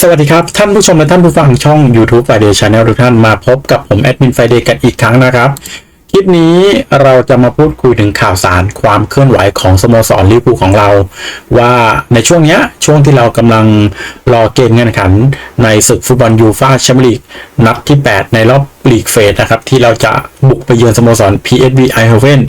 สวัสดีครับ ท่านผู้ชมและท่านผู้ฟังช่อง YouTube Friday Channel ทุกท่านมาพบกับผมแอดมินไฟเดย์กันอีกครั้งนะครับ คลิปนี้เราจะมาพูดคุยถึงข่าวสารความเคลื่อนไหวของสโมสรลิเวอร์พูลของเรา ว่าในช่วงเนี้ยช่วงที่เรากำลังรอเกมเงินขัน ในศึกฟุตบอลยูฟ่าแชมเปี้ยนลีกนัดที่ 8 ในรอบลีกเฟสนะครับ ที่เราจะบุกไปเยือนสโมสร PSV Eindhoven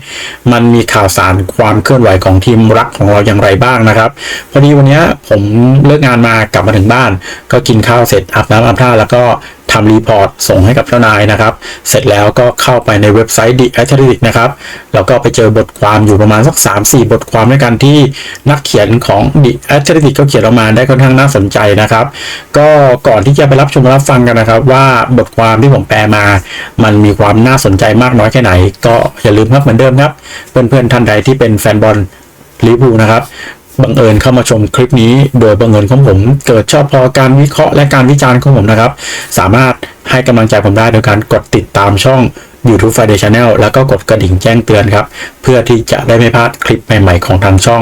มันมีข่าวสารความเคลื่อนไหวของทีมรักของเราอย่างไรบ้างนะครับ พอดีวันเนี้ยผมเลิกงานมากลับมาถึงบ้าน ก็กินข้าวเสร็จอาบน้ำอาบท่าแล้วก็ ทำรีพอร์ตส่งให้กับเจ้านายนะครับ เสร็จแล้วก็เข้าไปในเว็บไซต์ The Athletic นะครับ แล้วก็ไปเจอบทความอยู่ประมาณสัก 3-4 บทความด้วยกันที่นักเขียนของ The Athletic ก็เขียนออกมาได้ค่อนข้างน่าสนใจนะครับ ก็ก่อนที่จะไปรับชมรับฟังกันนะครับ ว่าบทความที่ผมแปลมา มันมีความน่าสนใจมากน้อยแค่ไหน ก็อย่าลืมครับเหมือนเดิมครับ เพื่อนๆท่านใดที่เป็นแฟนบอลลิเวอร์พูลนะครับ บังเอิญเข้ามาชมคลิปนี้โดยบังเอิญของผมเกิดชอบพอการวิเคราะห์และการวิจารณ์ของผมนะครับ สามารถให้กำลังใจผมได้โดยการกดติดตามช่อง YouTube Friday Channel แล้วก็กดกระดิ่งแจ้งเตือนครับ เพื่อที่จะได้ไม่พลาดคลิปใหม่ๆของทางช่อง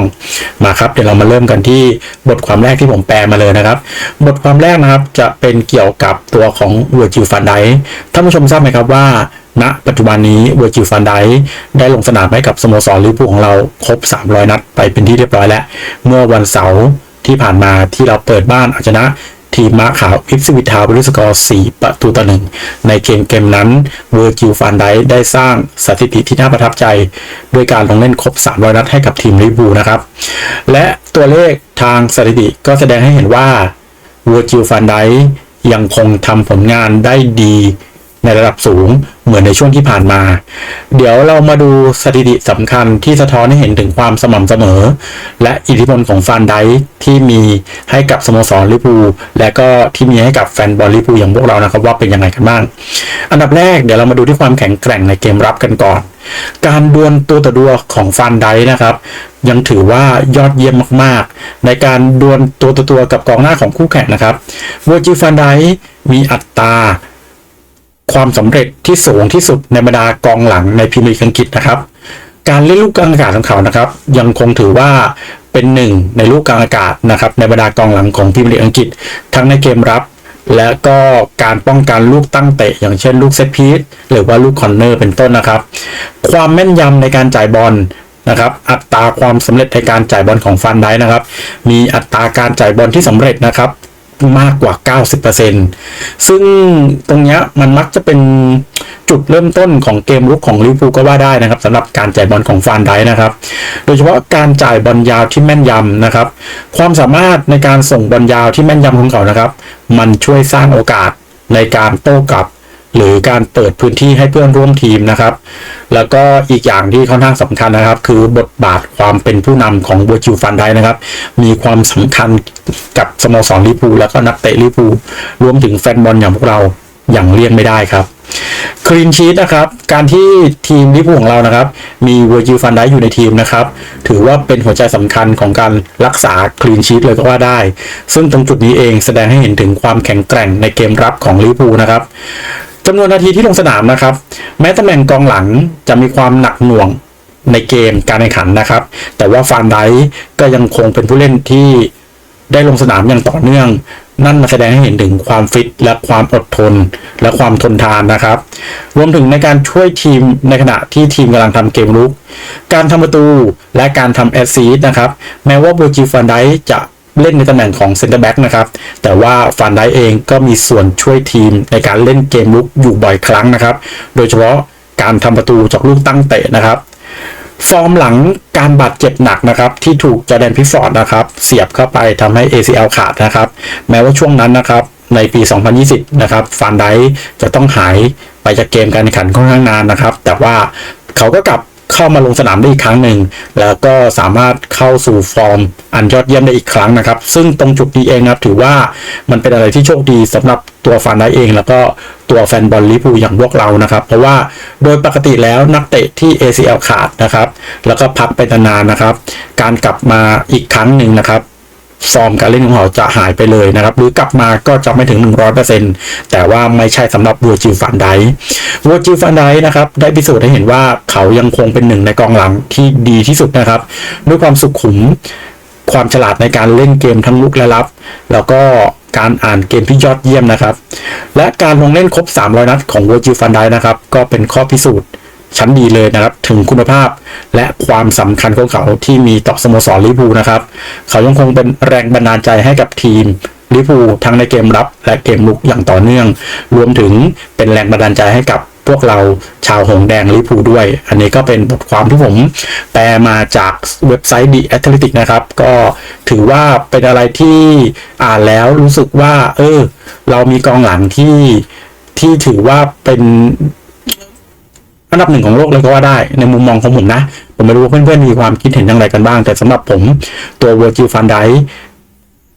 มาครับ เดี๋ยวเรามาเริ่มกันที่บทความแรกที่ผมแปลมาเลยนะครับ บทความแรกนะครับจะเป็นเกี่ยวกับตัวของเวอร์จิลฟันไดท่านผู้ชมทราบไหมครับว่า ณปัจจุบันนี้เวอร์จิลฟันไดได้ลงสนามให้กับสโมสรลิเวอร์พูลของเราครบ 300 นัดไปเป็นที่เรียบร้อยแล้ว เมื่อวันเสาร์ที่ผ่านมาที่เราเปิดบ้านเอาชนะทีมมาขาวอิฟซิวิทาวบริสกอร์4ประตูต่อหนึ่งในเกมเกมนั้นเวอร์จิลฟันไดได้สร้างสถิติที่น่าประทับใจ ด้วยการลงเล่นครบ 300 นัดให้กับทีมลิเวอร์พูลนะครับ และตัวเลขทางสถิติก็แสดงให้เห็นว่าเวอร์จิลฟันไดยังคงทำผลงานได้ดี ในระดับสูงเหมือนในช่วงที่ผ่านมา เดี๋ยวเรามาดูสถิติสำคัญที่สะท้อนให้เห็นถึงความสม่ำเสมอ และอิทธิพลของฟันไดที่มีให้กับสโมสรลิเวอร์พูและก็ที่มีให้กับแฟนบอลลิเวอร์พูอย่างพวกเรานะครับว่าเป็นยังไงกันบ้าง อันดับแรกเดี๋ยวเรามาดูที่ความแข็งแกร่งในเกมรับกันก่อน การดวลตัวต่อตัวของฟันไดนะครับ ยังถือว่ายอดเยี่ยมมากๆ ในการดวลตัวต่อตัวกับกองหน้าของคู่แข่งนะครับเวอร์จิฟันไดมีอัตรา ความสำเร็จที่สูงที่สุดในบรรดากองหลังในพรีเมียร์ลีกอังกฤษนะครับ การเล่นลูกกลางอากาศของเขานะครับ ยังคงถือว่าเป็นหนึ่งในลูกกลางอากาศนะครับในบรรดากองหลังของพรีเมียร์ลีกอังกฤษ ทั้งในเกมรับ และก็การป้องกันลูกตั้งเตะ อย่างเช่นลูกเซตพีซหรือว่าลูกคอนเนอร์เป็นต้นนะครับ ความแม่นยำในการจ่ายบอลนะครับอัตราความสำเร็จในการจ่ายบอลของฟันได้นะครับ มีอัตราการจ่ายบอลที่สำเร็จนะครับ มากกว่า 90%ซึ่งตรงนี้มันมักจะเป็นจุดเริ่มต้นของเกมลุกของลิเวอร์พูลก็ว่าได้นะครับสำหรับการจ่ายบอลของฟานไดนะครับ โดยเฉพาะการจ่ายบอลยาวที่แม่นยำนะครับ ความสามารถในการส่งบอลยาวที่แม่นยำของเขานะครับ มันช่วยสร้างโอกาสในการโต้กลับ หรือการเปิดพื้นที่ให้เพื่อนร่วมทีมนะครับ แล้วก็อีกอย่างที่ค่อนข้างสำคัญนะครับ คือบทบาทความเป็นผู้นำของบัวจิวฟันไดนะครับ มีความสำคัญกับสโมสรลิเวอร์พูแล้วก็นักเตะลิเวอร์พูรวมถึงแฟนบอลอย่างพวกเราอย่างเลี่ยงไม่ได้ครับคลีนชีตนะครับ การที่ทีมลิเวอร์พูของเรานะครับ มีเวอร์จิลฟันไดอยู่ในทีมนะครับ ถือว่าเป็นหัวใจสำคัญของการรักษาคลีนชีตเลยก็ว่าได้ ซึ่งตรงจุดนี้เองแสดงให้เห็นถึงความแข็งแกร่งในเกมรับของลิเวอร์พูนะครับำนวนนาทีที่ลงสนามนะครับ แม้ตำแหน่งกองหลังจะมีความหนักหน่วงในเกมการแข่งขันนะครับ แต่ว่าฟานไดก็ยังคงเป็นผู้เล่นที่ได้ลงสนามอย่างต่อเนื่อง นั่นมาแสดงให้เห็นถึงความฟิตและความอดทนและความทนทานนะครับ รวมถึงในการช่วยทีมในขณะที่ทีมกำลังทำเกมรุก การทำประตูและการทำแอสซีสนะครับ แม้ว่าเบร์จิฟันไดจะ เล่นในตำแหน่งของเซนเตอร์แบ็กนะครับ แต่ว่าฟันได้เองก็มีส่วนช่วยทีมในการเล่นเกมลุกอยู่บ่อยครั้งนะครับ โดยเฉพาะการทำประตูจากลูกตั้งเตะนะครับ ฟอร์มหลังการบาดเจ็บหนักนะครับ ที่ถูกจอแดนพิฟอร์ดนะครับ เสียบเข้าไปทำให้ ACL ขาดนะครับ แม้ว่าช่วงนั้นนะครับในปี 2020 นะครับฟานไดจะต้องหายไปจากเกมการแข่งขันค่อนข้างนานนะครับ แต่ว่าเขาก็กลับ เข้ามาลงสนามได้อีกครั้งหนึ่ง แล้วก็สามารถเข้าสู่ฟอร์มอันยอดเยี่ยมได้อีกครั้งนะครับ ซึ่งตรงจุดนี้เองนะครับถือว่ามันเป็นอะไรที่โชคดีสำหรับตัวฟานไดเอง แล้วก็ตัวแฟนบอลลิปูอย่างพวกเรานะครับ เพราะว่าโดยปกติแล้วนักเตะที่ ACL ขาดนะครับ แล้วก็พักไปนานๆนะครับ การกลับมาอีกครั้งหนึ่งนะครับ ฟอร์มการเล่นของเขาจะหายไปเลยนะครับ หรือกลับมาก็จะไม่ถึง 100%แต่ว่าไม่ใช่สำหรับวัวจิวฟันไดวัวจิวฟันไดนะครับได้พิสูจน์ให้เห็นว่าเขายังคงเป็นหนึ่งในกองหลังที่ดีที่สุดนะครับ ด้วยความสุขขุมความฉลาดในการเล่นเกมทั้งลุกและรับ แล้วก็การอ่านเกมที่ยอดเยี่ยมนะครับ และการลงเล่นครบ 300 นัดของ v i r g i l van Dijk นะครับ ก็เป็นข้อพิสูจน์ ชั้นดีเลยนะครับ ถึงคุณภาพและความสำคัญของเขาที่มีต่อสโมสรลิพูนะครับ เขายังคงเป็นแรงบันดาลใจให้กับทีมลิพูทั้งในเกมรับและเกมลุกอย่างต่อเนื่อง รวมถึงเป็นแรงบันดาลใจให้กับพวกเราชาวหงแดงลิพูด้วย อันนี้ก็เป็นบทความที่ผมแปลมาจากเว็บไซต์ The Athletic นะครับ ก็ถือว่าเป็นอะไรที่อ่านแล้วรู้สึกว่า เออ เรามีกองหลังที่ที่ถือว่าเป็น อันดับหนึ่งของโลกเลยก็ว่าได้ในมุมมองของผมนะ ผมไม่รู้ว่าเพื่อนๆมีความคิดเห็นอย่างไรกันบ้าง แต่สำหรับผมตัวเวอร์จิลฟันได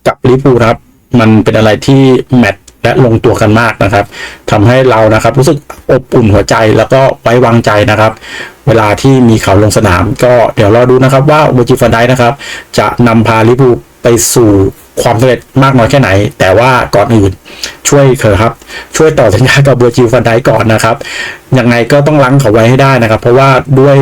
กับลิเวอร์พูครับ มันเป็นอะไรที่แมตช์และลงตัวกันมากนะครับทำให้เรานะครับรู้สึกอบอุ่นหัวใจแล้วก็ไว้วางใจนะครับ เวลาที่มีเขาลงสนาม ก็เดี๋ยวรอดูนะครับว่าเวอร์จิลฟันไดนะครับ จะนำพาลิเวอร์พูไปสู่ ความสำเร็จมากน้อยแค่ไหน แต่ว่าก่อนอื่นช่วยเถอครับ ช่วยต่อสัญญากับเบอร์จิลฟันไดก่อนนะครับยังไงก็ต้องล้างเขาไว้ให้ได้นะครับ เพราะว่าด้วย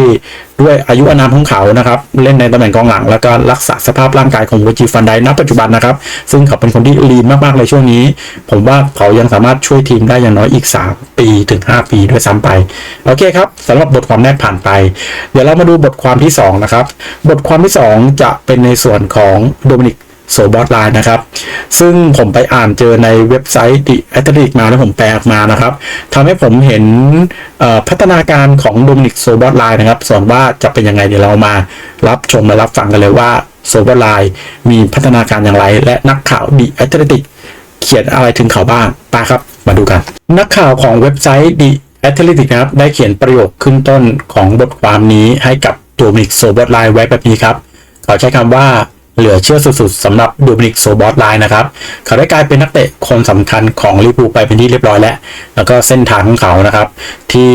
ด้วยอายุอานามของเขานะครับ เล่นในตำแหน่งกองหลัง แล้วก็รักษาสภาพร่างกายของเบอร์จิลฟันไดณปัจจุบันนะครับ ซึ่งเขาเป็นคนที่ลีนมากๆเลยช่วงนี้ ผมว่าเขายังสามารถช่วยทีมได้อย่างน้อยอีก 3 ปีถึง 5 ปีด้วยซ้ำไปโอเคครับสำหรับบทความแรกผ่านไป เดี๋ยวเรามาดูบทความที่2นะครับบทความที่ 2 จะเป็นในส่วนของโดมินิก โซบอสไลน์นะครับ ซึ่งผมไปอ่านเจอในเว็บไซต์ The Athletic มาแล้วผมแปลออกมานะครับทำให้ผมเห็นพัฒนาการของโดมินิกโซบอสไลน์นะครับส่วนว่าจะเป็นยังไงเดี๋ยวเรามารับชมและรับฟังกันเลยว่าโซบอสไลน์มีพัฒนาการอย่างไร และนักข่าว The Athletic เขียนอะไรถึงเขาบ้างไปครับมาดูกัน นักข่าวของเว็บไซต์ The Athletic นะครับได้เขียนประโยคขึ้นต้นของบทความนี้ให้กับโดมินิกโซบอสไลน์ไว้แบบนี้ครับเขาใช้คำว่า เหลือเชื่อสุดๆสำหรับโดมินิกโซบอสไลน์นะครับ เขาได้กลายเป็นนักเตะคนสำคัญของลิเวอร์พูลไปเป็นที่เรียบร้อยแล้ว แล้วก็เส้นทางของเขานะครับ ที่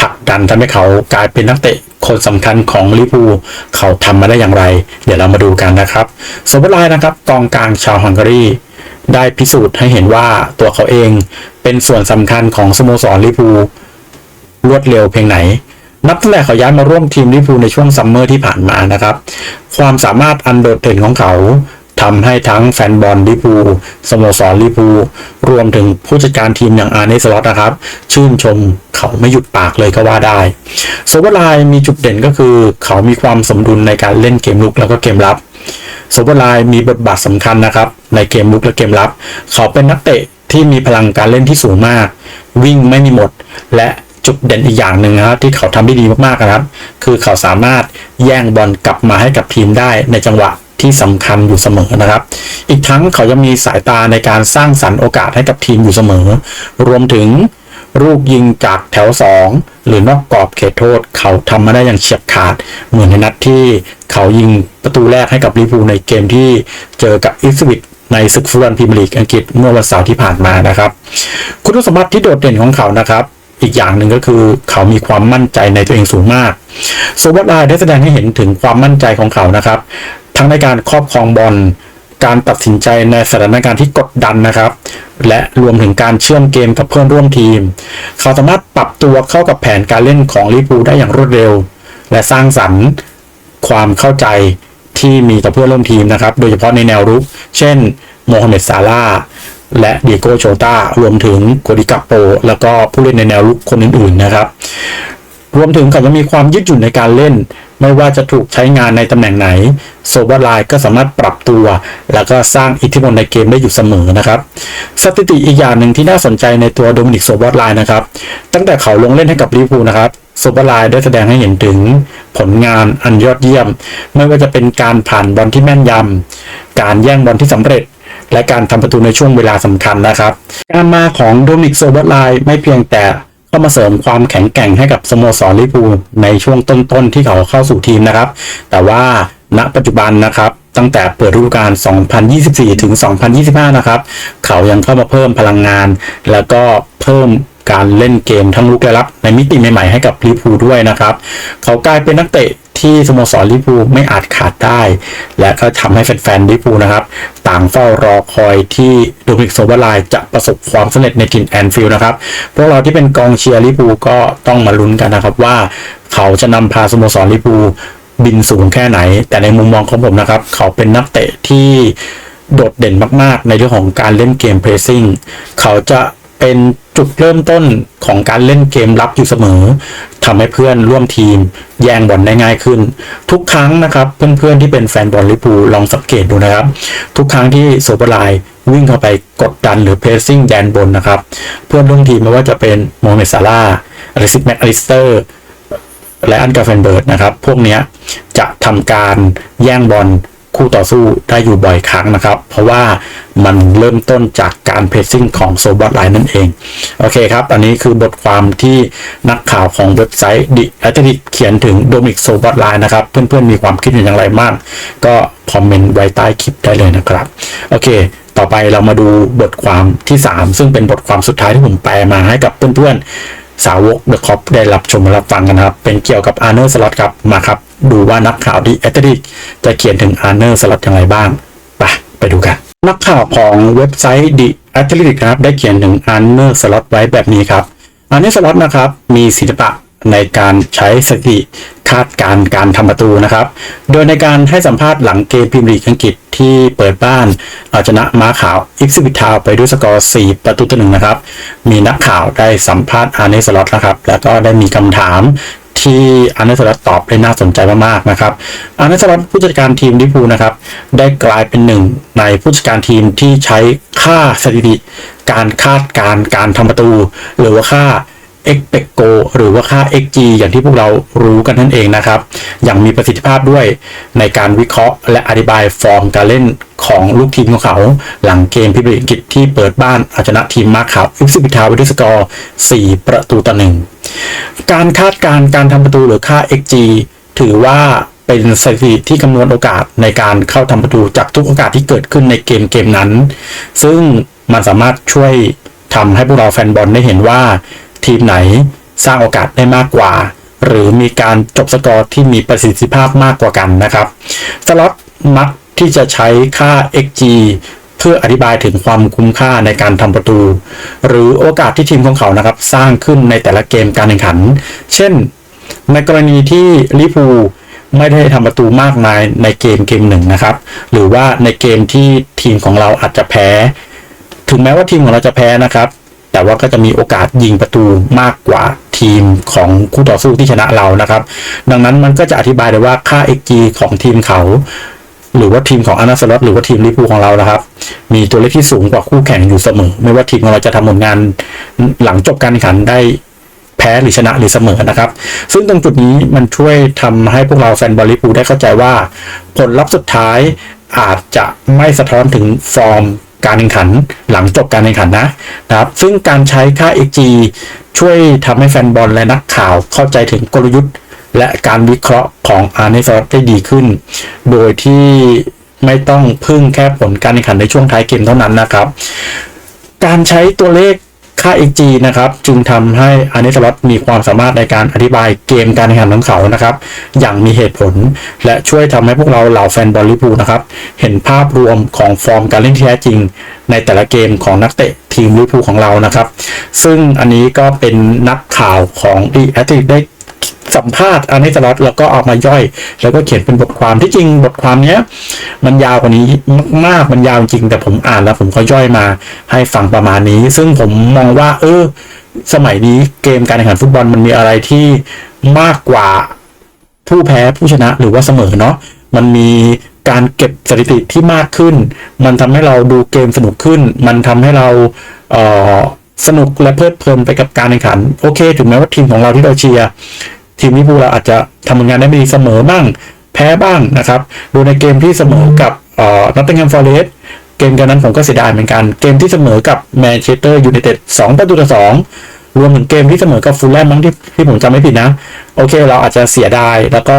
ผลักดันทำให้เขากลายเป็นนักเตะคนสำคัญของลิเวอร์พูลเขาทำมาได้อย่างไร เดี๋ยวเรามาดูกันนะครับโซบอสไลน์นะครับกองกลางชาวฮังการีได้พิสูจน์ให้เห็นว่าตัวเขาเองเป็นส่วนสำคัญของสโมสรลิเวอร์พูลรวดเร็วเพียงไหน นับตั้งแต่เขาย้ายมาร่วมทีมลิเวอร์พูลในช่วงซัมเมอร์ที่ผ่านมานะครับ ความสามารถอันโดดเด่นของเขาทำให้ทั้งแฟนบอลลิเวอร์พูสโมสรลิเวอร์พูรวมถึงผู้จัดการทีมอย่างอาร์เนสลอตนะครับ ชื่นชมเขาไม่หยุดปากเลยก็ว่าได้โซเวอร์ไลน์มีจุดเด่นก็คือ เขามีความสมดุลในการเล่นเกมลุกแล้วก็เกมรับโซเวอร์ไลน์มีบทบาทสำคัญนะครับ ในเกมลุกและเกมรับ เขาเป็นนักเตะที่มีพลังการเล่นที่สูงมาก วิ่งไม่มีหมด และ จุดเด่นอีกอย่างหนึ่งนะครับที่เขาทำได้ดีมากๆนะครับ คือเขาสามารถแย่งบอลกลับมาให้กับทีมได้ในจังหวะที่สำคัญอยู่เสมอนะครับ อีกทั้งเขายังมีสายตาในการสร้างสรรค์โอกาสให้กับทีมอยู่เสมอ รวมถึงลูกยิงจากแถว 2 หรือนอกกรอบเขตโทษ เขาทำมาได้อย่างเฉียบขาด เหมือนในนัดที่เขายิงประตูแรกให้กับลิเวอร์พูลในเกมที่เจอกับอิสวิตในศึกฟุตบอลพรีเมียร์ลีกอังกฤษเมื่อวันเสาร์ที่ผ่านมานะครับ คุณสมบัติที่โดดเด่นของเขานะครับ อีกอย่างหนึ่งก็คือเขามีความมั่นใจในตัวเองสูงมากโซบัตไลได้แสดงให้เห็นถึงความมั่นใจของเขานะครับ ทั้งในการครอบครองบอลการตัดสินใจในสถานการณ์ที่กดดันนะครับ และรวมถึงการเชื่อมเกมกับเพื่อนร่วมทีม เขาสามารถปรับตัวเข้ากับแผนการเล่นของลิเวอร์พูได้อย่างรวดเร็ว และสร้างสรรค์ความเข้าใจที่มีต่อเพื่อนร่วมทีมนะครับ โดยเฉพาะในแนวรุก เช่นโมฮัมเหม็ดซาลา และเดียโกโชตารวมถึงโกดิกาโป แล้วก็ผู้เล่นในแนวรุกคนอื่นๆนะครับ รวมถึงเขาจะมีความยืดหยุ่นในการเล่น ไม่ว่าจะถูกใช้งานในตำแหน่งไหนโซบาไลก็สามารถปรับตัว แล้วก็สร้างอิทธิพลในเกมได้อยู่เสมอนะครับ สถิติอีกอย่างหนึ่งที่น่าสนใจในตัวโดมินิกโซบาไลนะครับ ตั้งแต่เขาลงเล่นให้กับลิเวอร์พูลนะครับโซบาไลได้แสดงให้เห็นถึงผลงานอันยอดเยี่ยม ไม่ว่าจะเป็นการผ่านบอลที่แม่นยำ การแย่งบอลที่สำเร็จ และการทำประตูในช่วงเวลาสำคัญนะครับ การมาของโดมินิกโซบาไลไม่เพียงแต่เข้ามาเสริมความแข็งแกร่งให้กับสโมสรลิเวอร์พูในช่วงต้นๆที่เขาเข้าสู่ทีมนะครับ แต่ว่าณปัจจุบันนะครับตั้งแต่เปิดฤดูกาล 2024 ถึง 2025 นะครับ เขายังเข้ามาเพิ่มพลังงาน แล้วก็เพิ่มการเล่นเกมทั้งลุกและรับในมิติใหม่ๆให้กับลิเวอร์พูด้วยนะครับ เขากลายเป็นนักเตะ ที่สโมสรลิเวอร์พูไม่อาจขาดได้ และก็ทำให้แฟนๆลิเวอร์พูนะครับ ต่างเฝ้ารอคอยที่โดมิกโซบาไลจะประสบความสำเร็จในถิ่นแอนฟิลด์นะครับ พวกเราที่เป็นกองเชียร์ลิเวอร์พูก็ต้องมาลุ้นกันนะครับว่าเขาจะนำพาสโมสรลิเวอร์พูบินสูงแค่ไหน แต่ในมุมมองของผมนะครับ เขาเป็นนักเตะที่โดดเด่นมากๆ ในเรื่องของการเล่นเกมเพรสซิ่ง เขาจะ เป็นจุดเริ่มต้นของการเล่นเกมรับอยู่เสมอทำให้เพื่อนร่วมทีม แย่งบอลได้ง่ายขึ้น ทุกครั้งนะครับ เพื่อนๆที่เป็นแฟนบอลลิเวอร์พูลองสังเกตดูนะครับ ทุกครั้งที่โซเปอร์ไลวิ่งเข้าไปกดดันหรือเพรสซิ่งแดนบนนะครับ เพื่อนร่วมทีมไม่ว่าจะเป็นโมเมซาร่าห์อลิซิกแมคอลิสเตอร์และอันกาเฟนเบิร์ดนะครับ พวกนี้จะทำการแย่งบอล คู่ต่อสู้ได้อยู่บ่อยครั้งนะครับ เพราะว่ามันเริ่มต้นจากการเพรสซิ่งของโซบอทไลน์นั่นเอง โอเคครับ อันนี้คือบทความที่นักข่าวของเว็บไซต์ดิแอตติเขียนถึงโดมิกโซบอทไลน์นะครับ เพื่อนๆมีความคิดเห็นอย่างไรบ้างก็คอมเมนต์ไว้ใต้คลิปได้เลยนะครับ โอเค ต่อไปเรามาดูบทความที่ 3 ซึ่งเป็นบทความสุดท้ายที่ผมแปลมาให้กับเพื่อนๆ สาวกเดอะคอปได้รับชมรับฟังกันครับ เป็นเกี่ยวกับอาร์เนอร์สล็อตครับมาครับ ดูว่านักข่าวดีแอตติจะเขียนถึงอาร์เนอร์สล็อตอย่างไรบ้างไปไปดูกัน นักข่าวของเว็บไซต์ดิแอตติกครับได้เขียนถึงอานเนอร์สล็อตไว้แบบนี้ครับอานเนอร์สล็อตนะครับมีศิลปะในการใช้สกิ คาดการณ์การทำประตูนะครับ โดยในการให้สัมภาษณ์หลังเกมพรีเมียร์ลีกอังกฤษที่เปิดบ้านเอาชนะม้าขาวอิกซิบิทาวไปด้วยสกอร์ 4 ประตูต่อหนึ่งนะครับ มีนักข่าวได้สัมภาษณ์อาร์เนสล็อตนะครับ แล้วก็ได้มีคำถามที่อาร์เนสล็อตตอบได้น่าสนใจมากๆนะครับอาร์เนสล็อตผู้จัดการทีมลิพูนะครับ ได้กลายเป็นหนึ่งในผู้จัดการทีมที่ใช้ค่าสถิติ การคาดการณ์การทำประตู หรือว่าค่า e x p e c t o หรือว่าค่า xg อย่างที่พวกเรารู้กันนั่นเองนะครับ อย่างมีประสิทธิภาพด้วยในการวิเคราะห์ และอธิบายฟอร์มการเล่นของลูกทีมของเขา หลังเกมพิบริกิจที่เปิดบ้านเอาชนะทีมมาขาวอิฟซิบิทาไปด้วยสกอร์ 4 ประตูต่อหนึ่งการคาดการณ์การทำประตูหรือค่า xg ถือว่าเป็นสถิติที่คำนวณโอกาสในการเข้าทำประตูจากทุกโอกาสที่เกิดขึ้นในเกมเกมนั้น ซึ่งมันสามารถช่วยทำให้พวกเราแฟนบอลได้เห็นว่า ทีมไหนสร้างโอกาสได้มากกว่า หรือมีการจบสกอร์ที่มีประสิทธิภาพมากกว่ากันนะครับสล็อตมักที่จะใช้ค่า xg เพื่ออธิบายถึงความคุ้มค่าในการทำประตู หรือโอกาสที่ทีมของเขานะครับ สร้างขึ้นในแต่ละเกมการแข่งขัน เช่น ในกรณีที่ลิพูไม่ได้ทำประตูมากมายในเกมเกมหนึ่งนะครับ หรือว่าในเกมที่ทีมของเราอาจจะแพ้ ถึงแม้ว่าทีมของเราจะแพ้นะครับ แต่ว่าก็จะมีโอกาสยิงประตูมากกว่าทีมของคู่ต่อสู้ที่ชนะเรานะครับ ดังนั้นมันก็จะอธิบายได้ว่าค่า xg ของทีมเขา หรือว่าทีมของอานาสลอตหรือว่าทีมลิเวอร์พูของเรานะครับ มีตัวเลขที่สูงกว่าคู่แข่งอยู่เสมอ ไม่ว่าทีมของเราจะทำผลงานหลังจบการแข่งขันได้แพ้หรือชนะหรือเสมอนะครับ ซึ่งตรงจุดนี้มันช่วยทำให้พวกเราแฟนบอลลิเวอร์พูได้เข้าใจว่า ผลลัพธ์สุดท้ายอาจจะไม่สะท้อนถึงฟอร์ม การแข่งขันหลังจบการแข่งขันนะนะครับ ซึ่งการใช้ค่า xg ช่วยทำให้แฟนบอลและนักข่าวเข้าใจถึงกลยุทธ์ และการวิเคราะห์ของอาร์เนสได้ดีขึ้น โดยที่ไม่ต้องพึ่งแค่ผลการแข่งขันในช่วงท้ายเกมเท่านั้นนะครับ การใช้ตัวเลข ค่า xg นะครับ จึงทำให้อาร์เนสลอตมีความสามารถในการอธิบายเกมการแข่งขันของเขานะครับ อย่างมีเหตุผล และช่วยทำให้พวกเราเหล่าแฟนบอลลิปูนะครับ เห็นภาพรวมของฟอร์มการเล่นที่แท้จริง ในแต่ละเกมของนักเตะทีมลิปูของเรานะครับ ซึ่งอันนี้ก็เป็นนักข่าวของดีแอตติได้ สัมภาษณ์อันนี้สล็อตแล้วก็เอามาย่อย แล้วก็เขียนเป็นบทความที่จริงบทความเนี้ย มันยาวกว่านี้มากๆมันยาวจริง แต่ผมอ่านแล้วผมก็ย่อยมาให้ฟังประมาณนี้ ซึ่งผมมองว่า เออ สมัยนี้เกมการแข่งขันฟุตบอลมันมีอะไรที่มากกว่าผู้แพ้ผู้ชนะหรือว่าเสมอเนาะมันมีการเก็บสถิติที่มากขึ้น มันทำให้เราดูเกมสนุกขึ้น มันทำให้เราเออสนุกและเพลิดเพลินไปกับการแข่งขัน โอเค ถึงแม้ว่าทีมของเราที่เราเชียร์ ทีมลิเวอร์พูลเราอาจจะทำผลงานได้ไม่ดีเสมอบ้าง แพ้บ้างนะครับ ดูในเกมที่เสมอกับนอตติงแฮมฟอเรสต์เกมกันนั้นผมก็เสียดายเหมือนกัน เกมที่เสมอกับแมนเชสเตอร์ยูไนเต็ดสองประตูต่อสองรวมถึงเกมที่เสมอกับฟูลแลมมั้งที่ที่ผมจำไม่ผิดนะ โอเคเราอาจจะเสียดายแล้วก็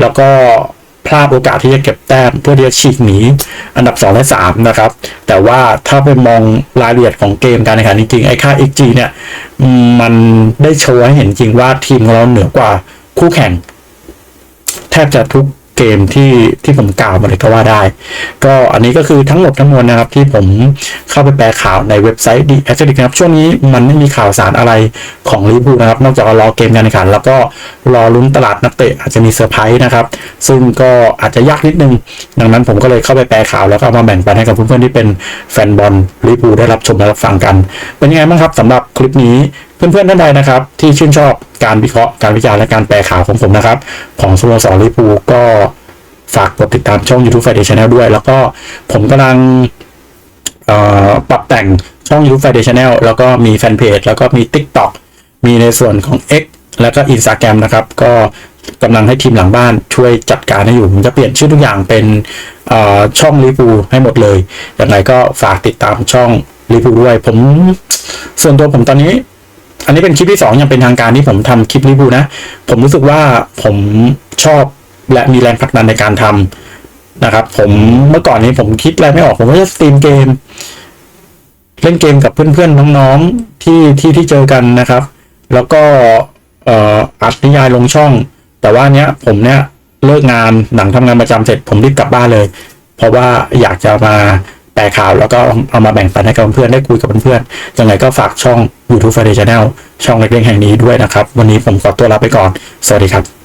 แล้วก็ พลาดโอกาสที่จะเก็บแต้มเพื่อที่จะฉีกหนีอันดับ 2 และ 3 นะครับ แต่ว่าถ้าไปมองรายละเอียดของเกมการแข่งขันจริงๆ ไอ้ค่า XG เนี่ยมมันได้โชว์ให้เห็นจริงว่าทีมของเราเหนือกว่าคู่แข่ง แทบจะทุก เกมที่ที่ผมกล่าวมาเลยก็ว่าได้ ก็อันนี้ก็คือทั้งหมดทั้งมวลนะครับ ที่ผมเข้าไปแปลข่าวในเว็บไซต์ The Athletic นะครับ ช่วงนี้มันไม่มีข่าวสารอะไรของลิเวอร์พูลนะครับ นอกจากรอเกมการแข่งขัน แล้วก็รอลุ้นตลาดนักเตะอาจจะมีเซอร์ไพรส์นะครับ ซึ่งก็อาจจะยากนิดนึง ดังนั้นผมก็เลยเข้าไปแปลข่าวแล้วก็เอามาแบ่งปันให้กับเพื่อนๆที่เป็นแฟนบอลลิเวอร์พูลได้รับชมและรับฟังกัน เป็นยังไงบ้างครับสำหรับคลิปนี้ เพื่อนๆท่านใดนะครับ ที่ชื่นชอบการวิเคราะห์การวิจารณ์และการแปลข่าวของผมนะครับ ของสโมสรลิเวอร์พูก็ฝากกดติดตามช่อง YouTube Friday Channel ด้วย แล้วก็ผมกำลังปรับแต่งช่อง YouTube Friday Channel แล้วก็มีแฟนเพจแล้วก็มี TikTok มีในส่วนของ X แล้วก็ Instagram นะครับ ก็กำลังให้ทีมหลังบ้านช่วยจัดการให้อยู่ ผมจะเปลี่ยนชื่อทุกอย่างเป็นช่องลิปูให้หมดเลยยังไงก็ฝากติดตามช่องลิปูด้วย ผมส่วนตัวผมตอนนี้ อันนี้เป็นคลิปที่สองยังเป็นทางการที่ผมทำคลิปลิปูนะ ผมรู้สึกว่าผมชอบและมีแรงผลักดันในการทำนะครับ ผมเมื่อก่อนนี้ผมคิดอะไรไม่ออกผมก็จะสตรีมเกม เล่นเกมกับเพื่อนๆน้องๆที่ที่ที่เจอกันนะครับ แล้วก็อัดนิยายลงช่อง แต่ว่าเนี้ยผมเนี้ยเลิกงานหนังทำงานประจำเสร็จ ผมรีบกลับบ้านเลย เพราะว่าอยากจะมา แปลข่าวแล้วก็เอามาแบ่งปันให้กับเพื่อนๆได้คุยกับเพื่อนๆยังไงก็ฝากช่อง YouTube Friday Channel ช่องเล็กๆแห่งนี้ด้วยนะครับ วันนี้ผมขอตัวลาไปก่อน สวัสดีครับ